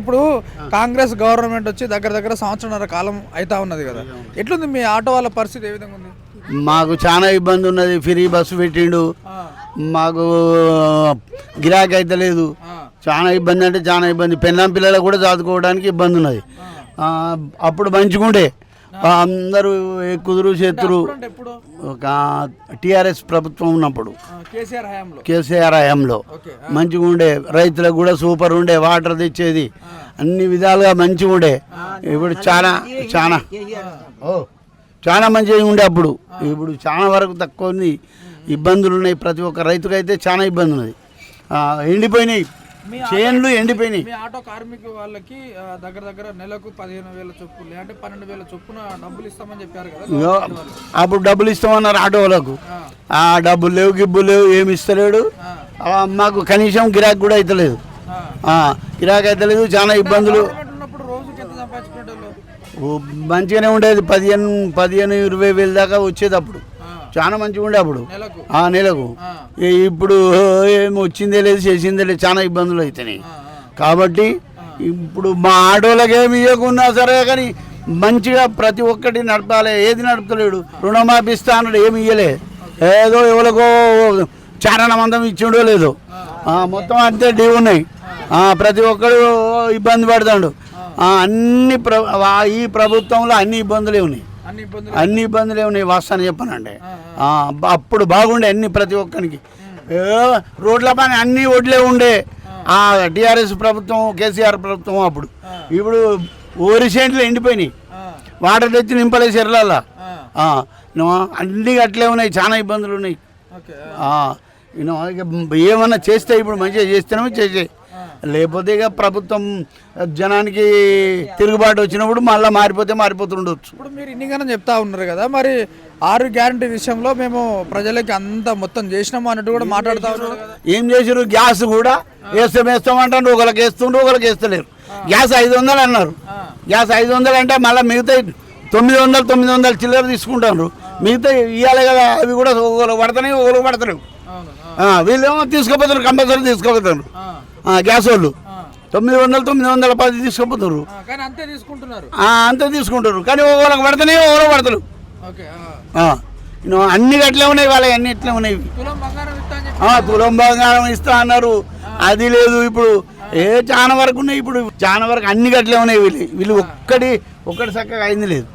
ఇప్పుడు కాంగ్రెస్ గవర్నమెంట్ వచ్చి దగ్గర దగ్గర సంవత్సరంన్నర కాలం అవుతా ఉన్నది కదా. ఎట్లుంది మీ ఆటో వాళ్ళ పరిస్థితి ఏ విధంగా ఉంది? మాకు చాలా ఇబ్బంది ఉన్నది. ఫ్రీ బస్సు పెట్టిండు. మాకు గిరాకీ అయితే లేదు. చాలా ఇబ్బంది అంటే చాలా ఇబ్బంది. పెళ్ళాం పిల్లలకు కూడా చదువుకోవడానికి ఇబ్బంది ఉన్నది. అప్పుడు మంచిగుండే. అందరూ కుదురు చేతురు ఒక టీఆర్ఎస్ ప్రభుత్వం ఉన్నప్పుడు. కేసీఆర్ హయాంలో. మంచిగా ఉండే రైతులకు కూడా సూపర్ ఉండే వాటర్ తెచ్చేది అన్ని విధాలుగా మంచిగా ఉండే. ఇప్పుడు చాలా చాలా. ఓ చాలా మంచిగా ఉండే అప్పుడు. ఇప్పుడు చాలా వరకు తక్కువ ఉంది. ఇబ్బందులు ఉన్నాయి ప్రతి ఒక్క రైతుకైతే చాలా ఇబ్బంది ఉన్నది ఎండిపోయినాయి. చేన్లు ఎండిపోయినాయి. మీ ఆటో కార్మిక వాళ్ళకి దగ్గర దగ్గర నెలకు పదిహేను వేల చొప్పు లేదంటే పన్నెండు వేల చొప్పున డబ్బులు ఇస్తామని చెప్పారు కదా అప్పుడు డబ్బులు ఇస్తామన్నారు ఆటో వాళ్ళకు. ఆ, డబ్బులు లేవు గిబ్బులు లేవు ఏమి ఇస్తలేడు. మాకు కనీసం గిరాకీ కూడా అవుతలేదు గిరాకీ అవుతలేదు చాలా ఇబ్బందులు. మంచిగానే ఉండేది పదిహేను పదిహేను ఇరవై వేల దాకా వచ్చేది అప్పుడు. ఆ, చాలా మంచిగా ఉండే అప్పుడు. ఆ నెలకు. ఇప్పుడు ఏం వచ్చిందే లేదు చేసిందే లేదు చాలా ఇబ్బందులు అవుతున్నాయి. కాబట్టి ఇప్పుడు మా ఆటోలకు ఏమి ఇవ్వకున్నా సరే కానీ మంచిగా ప్రతి ఒక్కటి నడపాలి. ఏది నడపలేడు రుణమాఫీ ఇస్తా అన్నాడు ఏమి ఇయ్యలే. ఏదో ఎవరికో చారణ మందం ఇచ్చిండో లేదో. మొత్తం అంతే డ్యూ ఉన్నాయి. ప్రతి ఒక్కడు ఇబ్బంది పడతాడు. అన్ని ప్ర ఈ ప్రభుత్వంలో అన్ని ఇబ్బందులే ఉన్నాయి. అన్ని ఇబ్బందులు ఉన్నాయి వాస్తవాన్ని చెప్పనండి అప్పుడు బాగుండే అన్ని ప్రతి ఒక్కరికి ఏ, రోడ్ల పని అన్ని ఒడ్లే ఉండే. ఆ. టిఆర్ఎస్ ప్రభుత్వం కేసీఆర్ ప్రభుత్వం అప్పుడు. ఇప్పుడు ఓరి సెంట్లు ఎండిపోయినాయి. వాటర్ తెచ్చి నింపలే చెర్లల్లా. ఆ, అన్ని అట్లే ఉన్నాయి చాలా ఇబ్బందులు ఉన్నాయి. ఏమన్నా చేస్తే ఇప్పుడు మంచిగా చేస్తేనేమో చేసే లేకపోతే ఇక ప్రభుత్వం జనానికి తిరుగుబాటు వచ్చినప్పుడు మళ్ళీ మారిపోతే మారిపోతుండొచ్చు. ఇప్పుడు మీరు ఇన్నిగానే చెప్తా ఉన్నారు కదా మరి ఆరు గ్యారంటీ విషయంలో మేము ప్రజలకి అంతా మొత్తం చేసినాము అన్నట్టు కూడా మాట్లాడుతా ఉన్నారు ఏం చేసారు గ్యాస్ కూడా వేస్తాం వేస్తాం అంటారు ఒకరికి వేస్తుండ్రు ఒకరికి వేస్తలేరు. గ్యాస్ ఐదు వందలు అన్నారు. గ్యాస్ ఐదు వందలు అంటే మళ్ళీ మిగతా తొమ్మిది వందలు తొమ్మిది వందలు చిల్లర తీసుకుంటారు. మిగతా ఇవ్వాలి కదా అవి కూడా ఒకరు పడతానే ఒకరు ఆ, వీళ్ళేమో తీసుకోపోతారు కంపల్సరీ తీసుకోపోతారు గ్యాస్ వాళ్ళు. తొమ్మిది వందలు తొమ్మిది వందల పది కానీ అంతే తీసుకుంటారు కానీ ఒకరికి పడతానే ఒకరు పడతారు అన్ని అట్లే ఉన్నాయి వాళ్ళకి అన్ని ఇట్లే ఉన్నాయి. తులం బంగారం ఇస్తా అన్నారు. అది లేదు ఇప్పుడు. ఏ చాలా వరకు ఉన్నాయి ఇప్పుడు. చాలా వరకు అన్ని గట్లే ఉన్నాయి వీళ్ళు. వీళ్ళు ఒక్కటి ఒక్కటి చక్కగా అయింది లేదు.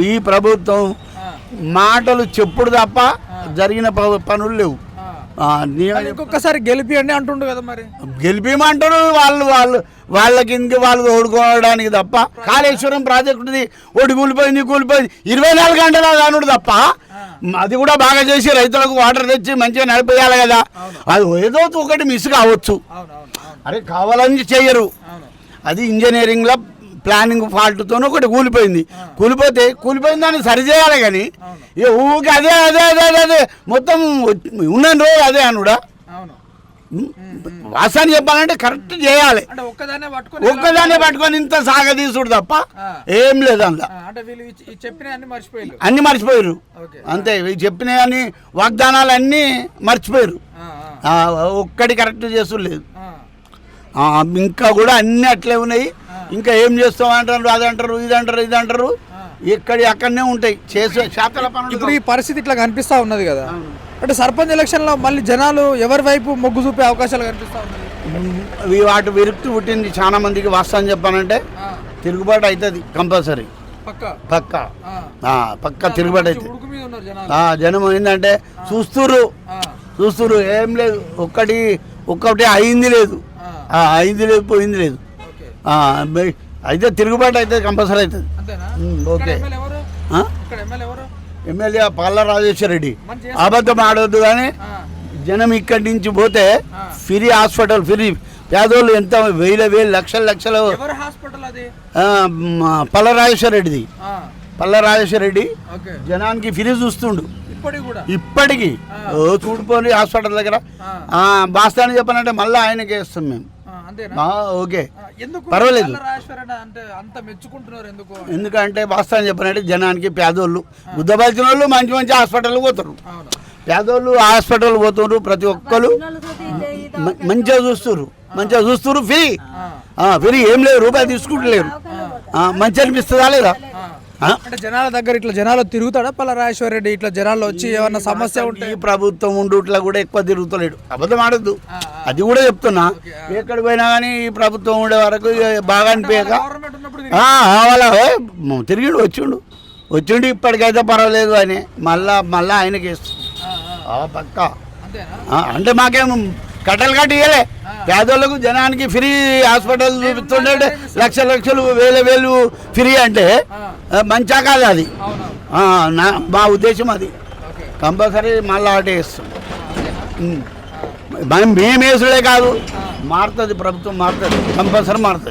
ఈ- ప్రభుత్వం మాటలు చెప్పుడు తప్ప జరిగిన ప- పనులు లేవు. ఇంకొకసారి గెలిపియండి అంటుండు కదా మరి. గెలిపిమంటారు వాళ్ళు వాళ్ళు వాళ్ళ కిందకి వాళ్ళు ఓడుకోవడానికి తప్ప. కాళేశ్వరం ప్రాజెక్టుది ఒకటి కూలిపోయింది కూలిపోయింది. ఇరవై నాలుగు గంటల కానుడు తప్ప. అది కూడా బాగా చేసి రైతులకు వాటర్ తెచ్చి మంచిగా నడిపేయాలి కదా. అది ఏదో ఒకటి మిస్ కావచ్చు. అరే కావాలని చెయ్యరు అది ఇంజనీరింగ్లో ప్లానింగ్ ఫాల్ట్తో ఒకటి కూలిపోయింది. కూలిపోతే కూలిపోయిన దాన్ని సరి చేయాలి కానీ ఇక ఊరికి అదే అదే అదే అదే అదే మొత్తం ఉన్న రోజు అదే అనుడా? వాసాన్ని చెప్పాలంటే కరెక్ట్ చేయాలి. ఒక్కదాన్నే పట్టుకొని ఇంత సాగదీసుడు తప్ప ఆ. ఏం లేదు చెప్పిన అన్ని మర్చిపోయారు అంతే ఇవి చెప్పిన వాగ్దానాలు అన్నీ మర్చిపోయారు ఒక్కటి కరెక్ట్ చేసుడు లేదు. ఆ. ఆ, ఇంకా కూడా అన్ని అట్లే ఉన్నాయి. ఇంకా ఏం చేస్తాం అంటారు అది అంటారు ఇది అంటారు ఇది అంటారు ఇక్కడి అక్కడనే ఉంటాయి. చేసే శాతల పనులు ఇప్పుడు ఈ పరిస్థితి ఇట్లా కనిపిస్తా ఉన్నది కదా. అంటే సర్పంచ్ ఎలక్షన్లో మళ్ళీ జనాలు ఎవరి వైపు మొగ్గు చూపే అవకాశాలు కనిపిస్తా వాటి విరుక్తి పుట్టింది చాలా మందికి వాస్తవం చెప్పానంటే తిరుగుబాటు అవుతుంది కంపల్సరీ. పక్క? పక్క. ఆ. ఆ, పక్క తిరుగుబాటు అవుతుంది. ఉడుకు మీద ఉన్నారు జనాలు. ఆ, జనం ఏంటంటే చూస్తుర్రు. ఆ, చూస్తుర్రు. ఏం లేదు. ఒక్కటి ఒక్కటి అయింది లేదు. అయింది లేదు పోయింది లేదు. అయితే తిరుగుబాటు అవుతుంది కంపల్సరీ అవుతుంది. ఓకే. ఎమ్మెల్యే పల్ల రాజేశ్వర రెడ్డి అబద్ధం ఆడొద్దు కానీ జనం ఇక్కడి నుంచి పోతే. ఫ్రీ హాస్పిటల్ ఫ్రీ పేదోళ్ళు ఎంత వేల వేలు లక్షల లక్షలు పల్ల రాజేశ్వర రెడ్డిది పల్ల రాజేశ్వర రెడ్డి జనానికి ఫ్రీ చూస్తుండు. ఇప్పటికి చూడిపోని హాస్పిటల్ దగ్గర. ఆ, ఆ, బాస్తాని చెప్పానంటే మళ్ళీ ఆయనకే ఇస్తాం మేము. ఓకే. పర్వాలేదు. అంటే అంత మెచ్చుకుంటున్నారు ఎందుకు? ఎందుకంటే బాస్తాని చెప్పినట్టు జనానికి పేదోళ్ళు బుద్ధపరిచిన వాళ్ళు మంచి మంచి హాస్పిటల్ పోతారు అవును. పేదోళ్ళు హాస్పిటల్ పోతున్నారు ప్రతి ఒక్కరు మంచిగా చూస్తున్నారు. మంచిగా చూస్తున్నారు ఫ్రీ. ఫ్రీ ఏం లేదు రూపాయి తీసుకుంటలేరు. ఆ, మంచి అనిపిస్తుందా లేదా? అంటే జనాల దగ్గర ఇట్లా జనాలు తిరుగుతాడా? పల్ల రాజేశ్వర రెడ్డి ఇట్లా జనాల్లో వచ్చి ఏమన్నా సమస్య ఉంటే? ఈ ప్రభుత్వం ఉండుట్లా కూడా ఎక్కువ తిరుగుతలేడు. అబద్ధం ఆడద్దు. అది కూడా చెప్తున్నా. ఎక్కడికి పోయినా కానీ ఈ ప్రభుత్వం ఉండే వరకు బాగా అనిపించక. మ- తిరిగిండు వచ్చిండు. వచ్చిండు ఇప్పటికైతే పర్వాలేదు అని మళ్ళా మళ్ళా ఆయనకి ఇస్తుంది. పక్క. అంటే మాకేం కట్టలు కట్టి ఇయ్యలే పేదోళ్ళకు జనానికి ఫ్రీ హాస్పిటల్ చూపిస్తుండే లక్ష లక్షలు వేల వేలు ఫ్రీ అంటే మంచా కాదు అది. నా మా ఉద్దేశం అది. కంపల్సరీ మళ్ళీ ఆటే ఉమ్. మనం మేము వేసుడే కాదు మారుతుంది ప్రభుత్వం మారుతుంది కంపల్సరీ మారుతుంది.